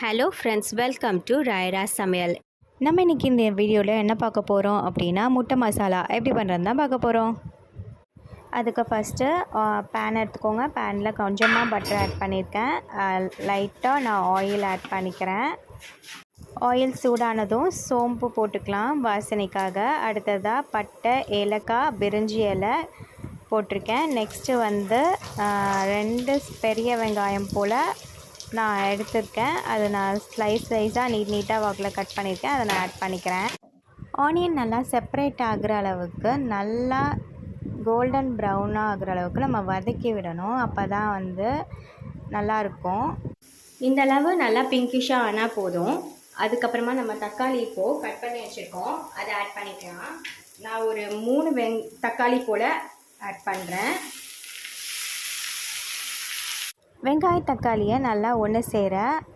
Hello friends welcome to Rayara சமையல் நம்ம இன்றைக்கி இந்த வீடியோவில் என்ன பார்க்க போகிறோம் அப்படின்னா முட்டை மசாலா. எப்படி பண்ணுறது தான் பார்க்க போகிறோம் அதுக்கு ஃபஸ்ட்டு பேன் எடுத்துக்கோங்க. பேனில் கொஞ்சமாக பட்டர் ஆட் பண்ணியிருக்கேன். லைட்டாக நான் ஆயில் ஆட் பண்ணிக்கிறேன். ஆயில் சூடானதும் சோம்பு போட்டுக்கலாம் வாசனைக்காக. அடுத்ததாக பட்டை ஏலக்காய் பிரிஞ்சி இலை போட்டிருக்கேன். நெக்ஸ்ட்டு வந்து ரெண்டு பெரிய வெங்காயம் போல் நான் எடுத்திருக்கேன். அதை நான் ஸ்லைஸ் ஸ்லைஸாக நீட் நீட்டாக வாக்கில் கட் பண்ணியிருக்கேன். அதை நான் ஆட் பண்ணிக்கிறேன். ஆனியன் நல்லா செப்பரேட் ஆகுற அளவுக்கு நல்லா கோல்டன் ப்ரௌனாக ஆகிற அளவுக்கு நம்ம வதக்கி விடணும். அப்போ தான் வந்து நல்லாயிருக்கும் இந்த அளவு நல்லா பிங்கிஷாக ஆனால் போதும். அதுக்கப்புறமா நம்ம தக்காளி இப்போது கட் பண்ணி வச்சுருக்கோம். அதை ஆட் பண்ணிக்கலாம். நான் ஒரு மூணு வெங் தக்காளி போல் ஆட் பண்ணுறேன் வெங்காய தக்காளியை நல்லா ஒன்று சேர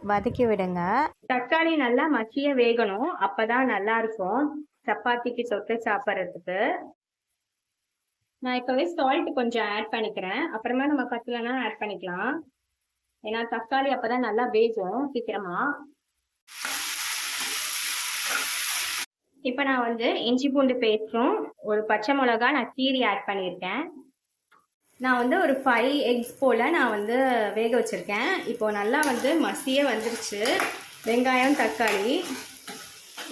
வதக்கி விடுங்க. தக்காளி நல்லா மசிய வேகணும். அப்போ தான் நல்லாயிருக்கும் சப்பாத்திக்கு தொட்டு சாப்பிட்றதுக்கு. நான் இப்போவே சால்ட் கொஞ்சம் ஆட் பண்ணிக்கிறேன். அப்புறமா நம்ம பத்தலைன்னா ஆட் பண்ணிக்கலாம். ஏன்னா தக்காளி அப்பதான் நல்லா வேகும் சீக்கிரமா. இப்போ நான் வந்து இஞ்சி பூண்டு பேஸ்ட்டும் ஒரு பச்சை மிளகா நான் கீரி ஆட் பண்ணியிருக்கேன். நான் வந்து ஒரு ஃபைவ் எக்ஸ் போல் நான் வந்து வேக வச்சுருக்கேன். இப்போது நல்லா வந்து மசியே வந்துருச்சு. வெங்காயம் தக்காளி.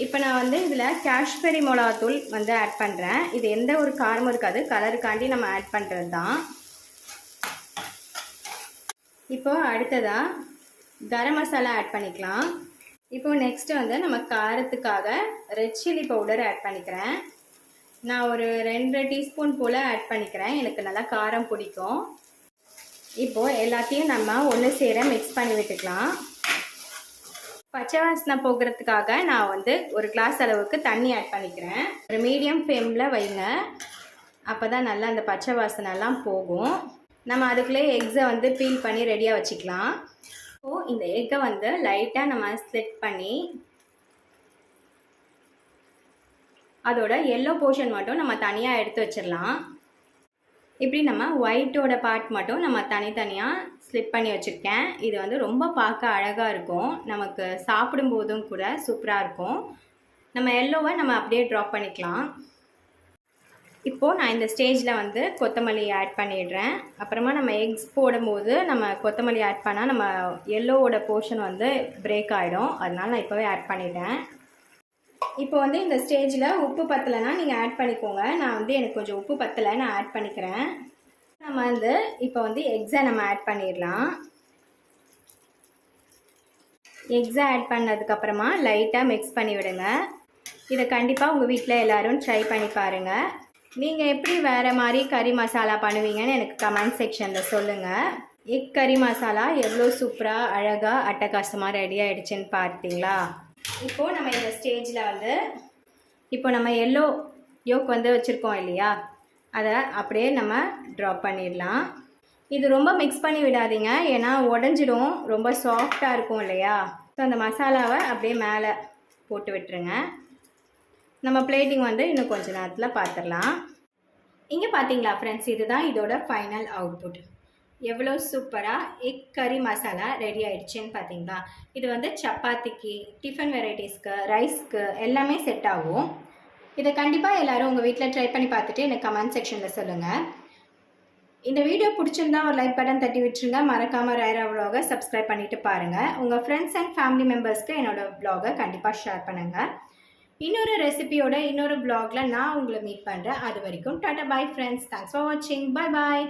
இப்போ நான் வந்து இதில் காஷ்மீரி மிளகாத்தூள் வந்து ஆட் பண்ணுறேன் இது எந்த ஒரு காரமும் இருக்காது. கலருக்காண்டி நம்ம ஆட் பண்ணுறது தான் இப்போது அடுத்ததாக கரம் மசாலா ஆட் பண்ணிக்கலாம். இப்போது நெக்ஸ்ட்டு வந்து நம்ம காரத்துக்காக ரெட் சில்லி பவுடர் ஆட் பண்ணிக்கிறேன். நான் ஒரு ரெண்டு டீஸ்பூன் போல் ஆட் பண்ணிக்கிறேன். எனக்கு நல்லா காரம் பிடிக்கும். இப்போது எல்லாத்தையும் நம்ம ஒன்று சேர மிக்ஸ் பண்ணி விட்டுக்கலாம். பச்சை வாசனை போகிறதுக்காக நான் வந்து ஒரு கிளாஸ் அளவுக்கு தண்ணி ஆட் பண்ணிக்கிறேன். ஒரு மீடியம் ஃப்ளேமில் வைங்க. அப்போ தான் நல்லா அந்த பச்சை வாசனைலாம் போகும். நம்ம அதுக்குள்ளே எக்ஸை வந்து பீல் பண்ணி ரெடியாக வச்சுக்கலாம். இப்போது இந்த எக்கை வந்து லைட்டாக நம்ம ஸ்லிட் பண்ணி அதோட எல்லோ போர்ஷன் மட்டும் நம்ம தனியாக எடுத்து வச்சிடலாம். இப்படி நம்ம ஒயிட்டோட பார்ட் மட்டும் நம்ம தனித்தனியாக ஸ்லிப் பண்ணி வச்சுருக்கேன். இது வந்து ரொம்ப பார்க்க அழகாக இருக்கும். நமக்கு சாப்பிடும்போதும் கூட சூப்பராக இருக்கும். நம்ம எல்லோவை நம்ம அப்படியே ட்ராப் பண்ணிக்கலாம். இப்போது நான் இந்த ஸ்டேஜில் வந்து கொத்தமல்லி ஆட் பண்ணிடுறேன். அப்புறமா நம்ம எக்ஸ் போடும்போது நம்ம கொத்தமல்லி ஆட் பண்ணால் நம்ம எல்லோவோட போர்ஷன் வந்து பிரேக் ஆகிடும் அதனால் நான் இப்போவே ஆட் பண்ணிட்டேன். இப்போ வந்து இந்த ஸ்டேஜில் உப்பு பத்தலைன்னா நீங்கள் ஆட் பண்ணிக்கோங்க. நான் வந்து எனக்கு கொஞ்சம் உப்பு பத்தலை நான் ஆட் பண்ணிக்கிறேன். நம்ம வந்து இப்போ வந்து எக்ஸை நம்ம ஆட் பண்ணிடலாம். எக்ஸை ஆட் பண்ணதுக்கப்புறமா லைட்டாக மிக்ஸ் பண்ணி விடுங்க. இதை கண்டிப்பாக உங்கள் வீட்டில் எல்லோரும் ட்ரை பண்ணி பாருங்கள் நீங்கள் எப்படி வேறு மாதிரி கறி மசாலா பண்ணுவீங்கன்னு எனக்கு கமெண்ட் செக்ஷனில் சொல்லுங்கள் எக் கறி மசாலா எவ்வளோ சூப்பராக அழகாக அட்டகாசமாக ரெடி ஆகிடுச்சின்னு பார்த்தீங்களா? இப்போது நம்ம இந்த ஸ்டேஜில் வந்து இப்போ நம்ம எல்லோ யோக் வந்து வச்சுருக்கோம் இல்லையா? அதை அப்படியே நம்ம ட்ராப் பண்ணிடலாம். இது ரொம்ப மிக்ஸ் பண்ணி விடாதீங்க. ஏன்னா உடஞ்சிடும். ரொம்ப சாஃப்டாக இருக்கும் இல்லையா? ஸோ அந்த மசாலாவை அப்படியே மேலே போட்டு விட்டுருங்க. நம்ம பிளேட்டிங் வந்து இன்னும் கொஞ்ச நேரத்தில் பார்த்துடலாம் இங்கே பார்த்தீங்களா ஃப்ரெண்ட்ஸ் இதுதான் இதோட ஃபைனல் அவுட்புட் எவ்வளோ சூப்பராக எக் கறி மசாலா ரெடி ஆயிடுச்சுன்னு பார்த்தீங்களா இது வந்து சப்பாத்திக்கு டிஃபன் வெரைட்டிஸ்க்கு ரைஸ்க்கு எல்லாமே செட் ஆகும். இதை கண்டிப்பாக எல்லோரும் உங்கள் வீட்டில் ட்ரை பண்ணி பார்த்துட்டு எனக்கு கமெண்ட் செக்ஷனில் சொல்லுங்கள் இந்த வீடியோ பிடிச்சிருந்தா ஒரு லைக் பட்டன் தட்டி விட்டுருங்க. மறக்காமல் ரயரா விலாகை சப்ஸ்கிரைப் பண்ணிட்டு பாருங்கள் உங்கள் ஃப்ரெண்ட்ஸ் அண்ட் ஃபேமிலி மெம்பர்ஸ்க்கு என்னோடய விலாகை கண்டிப்பாக ஷேர் பண்ணுங்கள் இன்னொரு ரெசிபியோட இன்னொரு பிளாகில் நான் உங்களை மீட் பண்ணுறேன் அது வரைக்கும் tata bye friends thanks for வாட்சிங் பாய் பாய்